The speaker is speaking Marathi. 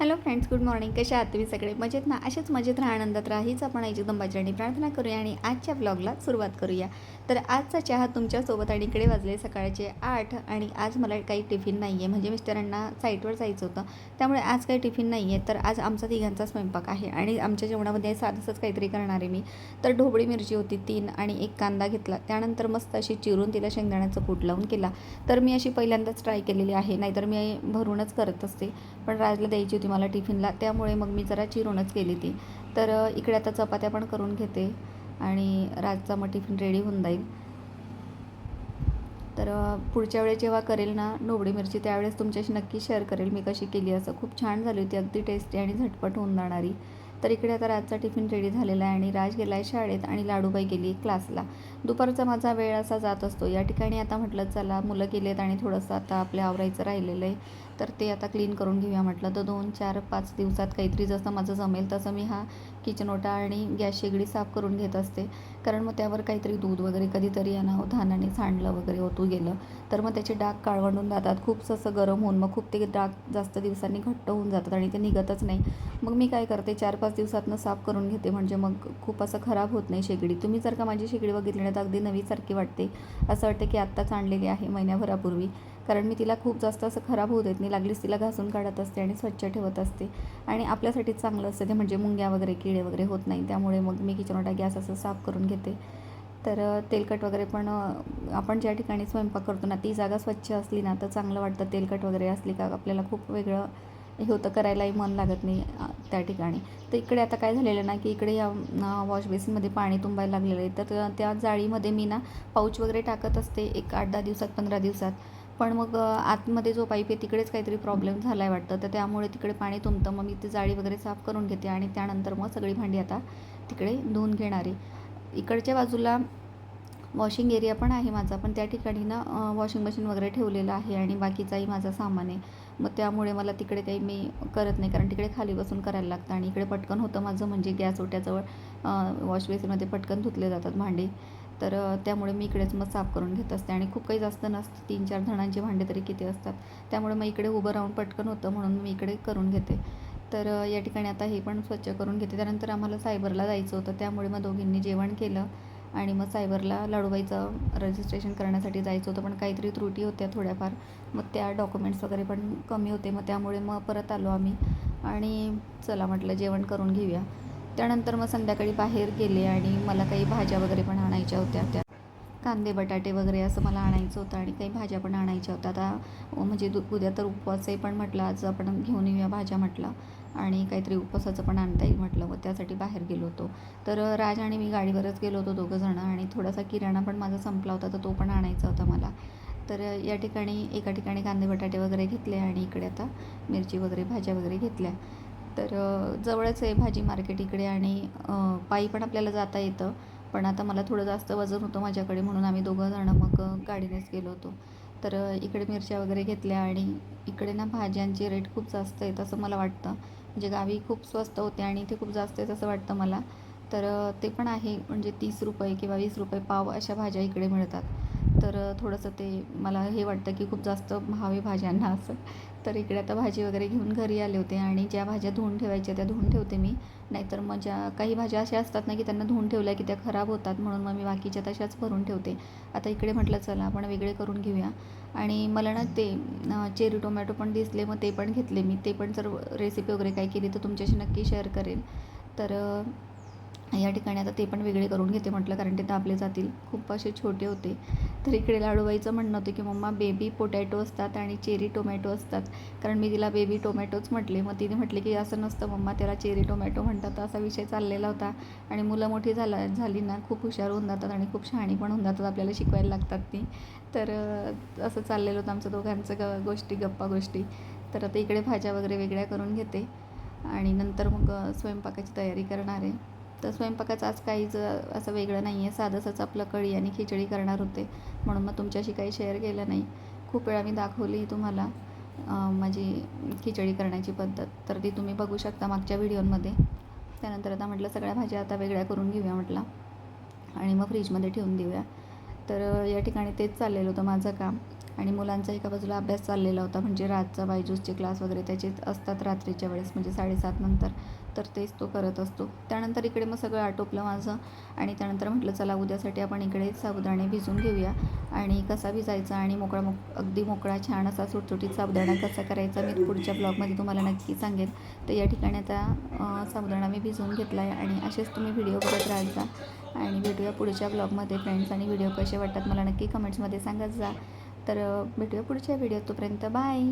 हॅलो फ्रेंड्स गुड मॉर्निंग कशा आहात तुम्ही सगळे? मजेत ना? असेच मजेत राहा आनंदात राहा. हीच आपण आईची दंबाची प्रार्थना करूया आणि आजच्या ब्लॉगला सुरुवात करूया. तर आजचा चहा तुमच्यासोबत आणि इकडे वाजले सकाळचे आठ आणि आज मला काही टिफिन नाही आहे म्हणजे मिस्टरांना साईटवर जायचं होतं. त्यामुळे आज काही टिफिन नाही आहे तर आज आमचा तिघांचा स्वयंपाक आहे आणि आमच्या जेवणामध्ये साधंसंच काहीतरी करणार आहे मी. तर ढोबळी मिरची होती तीन आणि एक कांदा घेतला. त्यानंतर मस्त अशी चिरून तिला शेंगदाण्याचं कूट लावून केला. तर मी अशी पहिल्यांदाच ट्राय केलेली आहे. नाहीतर मी भरूनच करत असते. पण राजला द्यायची होती मला टिफिनला त्यामुळे मग मी जरा चिरूनच केली ती. तर इकडे आता चपात्या पण करून घेते आणि रातचा मग टिफिन रेडी होऊन जाईल. तर पुढच्या वेळेस जेव्हा करेल ना ढोबळी मिरची त्यावेळेस तुमच्याशी नक्की शेअर करेल मी कशी केली. असं खूप छान झाली होती अगदी टेस्टी आणि झटपट होऊन जाणारी. तर इकडे आता रातचा टिफिन रेडी झालेला आहे आणि राज गेला आहे शाळेत आणि लाडूबाई गेली क्लासला दुपारचा माझा वेळ असा जात असतो. या ठिकाणी आता म्हटलं चला मुलं गेलेत आणि थोडंसं आता आपल्या आवरायचं राहिलेलं आहे. तर ते आता क्लीन करून घेऊया म्हटलं. तर दोन चार पाच दिवसात काहीतरी जसं माझं जमेल तसं मी हा किचन ओटा आणि गॅस शेगडी साफ करून घेत असते. कारण मग त्यावर काहीतरी दूध वगैरे कधीतरी अनावधानाने सांडलं वगैरे होतू गेलं. तर मग त्याचे डाग काळवंडून जातात. खूप असं गरम होऊन मग खूप ते डाग जास्त दिवसांनी घट्ट होऊन जातात आणि ते निघतच नाही. मग मी काय करते चार पाच दिवसातनं साफ करून घेते. म्हणजे मग खूप असं खराब होत नाही शेगडी. तुम्ही जर का माझी शेगडी बघितली ना तर अगदी नवीसारखी वाटते. असं वाटतं की आत्ताच आणलेली आहे महिन्याभरापूर्वी. कारण मी तिला खूप जास्त असं खराब होऊ देत नाही. लागलीच तिला घासून काढत असते आणि स्वच्छ ठेवत असते. आणि आपल्यासाठी चांगलं असतं. ते म्हणजे मुंग्या वगैरे किडे वगैरे होत नाही. त्यामुळे मग मी किचनवटा गॅस असं साफ करून घेते. तर तेलकट वगैरे पण आपण ज्या ठिकाणी स्वयंपाक करतो ना ती जागा स्वच्छ असली ना तर चांगलं वाटतं. तेलकट वगैरे असली का आपल्याला खूप वेगळं हे होतं. करायलाही मन लागत नाही त्या ठिकाणी. तर इकडे आता काय झालेलं ना की इकडे या वॉश बेसिनमध्ये पाणी तुंबायला लागलेलं आहे. तर त्या- त्या जाळीमध्ये मी ना पाऊच वगैरे टाकत असते. एक आठ दहा दिवसात पंधरा दिवसात. पण मग आतमध्ये जो पाईप आहे तिकडेच काहीतरी प्रॉब्लेम झाला आहे वाटतं. तर त्यामुळे तिकडे पाणी तुंबतं. मग मी ती जाळी वगैरे साफ करून घेते आणि त्यानंतर मग सगळी भांडी आता तिकडे धुवून घेणार आहे. इकडच्या बाजूला वॉशिंग एरिया पण आहे माझा पण त्या ठिकाणी ना वॉशिंग मशीन वगैरे ठेवलेलं आहे आणि बाकीचाही माझा सामान आहे. मग त्यामुळे मला तिकडे काही मी करत नाही कारण तिकडे खाली बसून करायला लागतं आणि इकडे पटकन होतं माझं म्हणजे गॅस ओट्याजवळ वॉश बेसिनमध्ये पटकन धुतले जातात भांडे. तर त्यामुळे मी इकडेच मग साफ करून घेत असते. आणि खूप काही जास्त नसतं. तीन चार जणांचे भांडे तरी किती असतात. त्यामुळे मग इकडे उभं राहून पटकन होतं म्हणून मी इकडे करून घेते. तर या ठिकाणी आता हे पण स्वच्छ करून घेते. त्यानंतर आम्हाला सायबरला जायचं होतं. त्यामुळे मग दोघींनी जेवण केलं. आणि मग सायबरला लाडूबाईचं रजिस्ट्रेशन करण्यासाठी जायचं होतं. पण काहीतरी त्रुटी होत्या थोड्याफार. मग त्या डॉक्युमेंट्स वगैरे पण कमी होते. मग त्यामुळे मग परत आलो आम्ही. आणि चला म्हटलं जेवण करून घेऊया. त्यानंतर मग संध्याकाळी बाहेर गेले आणि मला काही भाज्या वगैरे पण आणायच्या होत्या. त्या कांदे बटाटे वगैरे असं मला आणायचं होतं आणि काही भाज्या पण आणायच्या होत्या. आता म्हणजे दु उद्या तर उपवास आहे पण म्हटलं आज आपण घेऊन येऊया भाज्या म्हटलं आणि काहीतरी उपवासाचं पण आणता येईल म्हटलं. मग त्यासाठी बाहेर गेलो होतो. तर राज आणि मी गाडीवरच गेलो होतो दोघंजणं आणि थोडासा किराणा पण माझा संपला होता तर तो पण आणायचा होता मला. तर या ठिकाणी एका ठिकाणी कांदे बटाटे वगैरे घेतले आणि इकडे आता मिरची वगैरे भाज्या वगैरे घेतल्या. तर जवळच आहे भाजी मार्केट इकडे आणि पायी पण आपल्याला जाता येतं. पण आता मला थोडं जास्त वजन होतं माझ्याकडे म्हणून आम्ही दोघं जणं मग गाडीनेच गेलो होतो. तर इकडे मिरच्या वगैरे घेतल्या आणि इकडे ना भाज्यांचे रेट खूप जास्त आहेत असं मला वाटतं. म्हणजे गावी खूप स्वस्त होते आणि इथे खूप जास्त आहेत असं वाटतं मला. तर ते पण आहे. म्हणजे तीस रुपये किंवा वीस रुपये पाव अशा भाज्या इकडे मिळतात. तर थोडंसं ते मला हे वाटतं की खूप जास्त भाव आहे भाज्यांना असं. तर इकडे आता भाजी वगैरे घेऊन घरी आले होते आणि ज्या भाज्या धुवून ठेवायच्या त्या धुवून ठेवते मी. नाहीतर मग ज्या काही भाज्या अशा असतात ना की त्यांना धुवून ठेवल्या की त्या खराब होतात म्हणून मग मी बाकीच्या तशाच भरून ठेवते. आता इकडे म्हटलं चला आपण वेगळे करून घेऊया. आणि मला ना ते चेरी टोमॅटो पण दिसले मग ते पण घेतले मी. ते पण जर रेसिपी वगैरे काय केली तर तुमच्याशी नक्की शेअर करेन. तर या ठिकाणी आता ते पण वेगळे करून घेते म्हटलं कारण ते दाबले जातील. खूप असे छोटे होते. तर इकडे लाडूबाईचं म्हणणं होतं की मम्मा बेबी पोटॅटो असतात आणि चेरी टोमॅटो असतात. कारण मी तिला बेबी टोमॅटोच म्हटले. मग तिने म्हटले की असं नसतं मम्मा त्याला चेरी टोमॅटो म्हणतात. असा विषय चाललेला होता. आणि मुलं मोठी झाला झाली ना खूप हुशार होऊन जातात आणि खूप शहाणी पण होऊन जातात आपल्याला शिकवायला लागतात ती. तर असं चाललेलं होतं आमचं दोघांचं ग गोष्टी गप्पा गोष्टी. तर आता इकडे भाज्या वगैरे वेगळ्या करून घेते. आणि नंतर मग स्वयंपाकाची तयारी करणार आहे. तर स्वयंपाकाचं आज काहीच असं वेगळं नाही आहे साधंसंच आपलं कळी आणि खिचडी करणार होते. म्हणून मग तुमच्याशी काही शेअर केलं नाही. खूप वेळा मी दाखवली तुम्हाला माझी खिचडी करण्याची पद्धत. तर ती तुम्ही बघू शकता मागच्या व्हिडिओमध्ये. त्यानंतर आता म्हटलं सगळ्या भाज्या आता वेगळ्या करून घेऊया म्हटलं. आणि मग फ्रीजमध्ये ठेवून देऊया. तर या ठिकाणी तेच चाललेलं होतं माझं काम. आणि मुलांचा एका बाजूला अभ्यास चाललेला होता म्हणजे रातचा बायजूसचे क्लास वगैरे त्याचे असतात रात्रीच्या वेळेस म्हणजे साडेसात नंतर. तर तेच तो करत असतो. त्यानंतर इकडे मग सगळं आटोपलं माझं आणि त्यानंतर म्हटलं चला उद्यासाठी आपण इकडे साबुदाणे भिजून घेऊया. आणि कसा भिजायचा आणि मोकळा मोक अगदी मोकळा छान असा सुटसुटीत साबुदाणा कसा करायचा मी पुढच्या ब्लॉगमध्ये तुम्हाला नक्की सांगेन. तर या ठिकाणी आता साबुदाणा मी भिजवून घेतला आहे आणि असेच तुम्ही व्हिडिओ बघत राहायचा. आणि भेटूया पुढच्या ब्लॉगमध्ये फ्रेंड्स. आणि व्हिडिओ कसे वाटतात मला नक्की कमेंट्समध्ये सांगत जा. तर भेटूया पुढच्या व्हिडिओ तोपर्यंत. बाय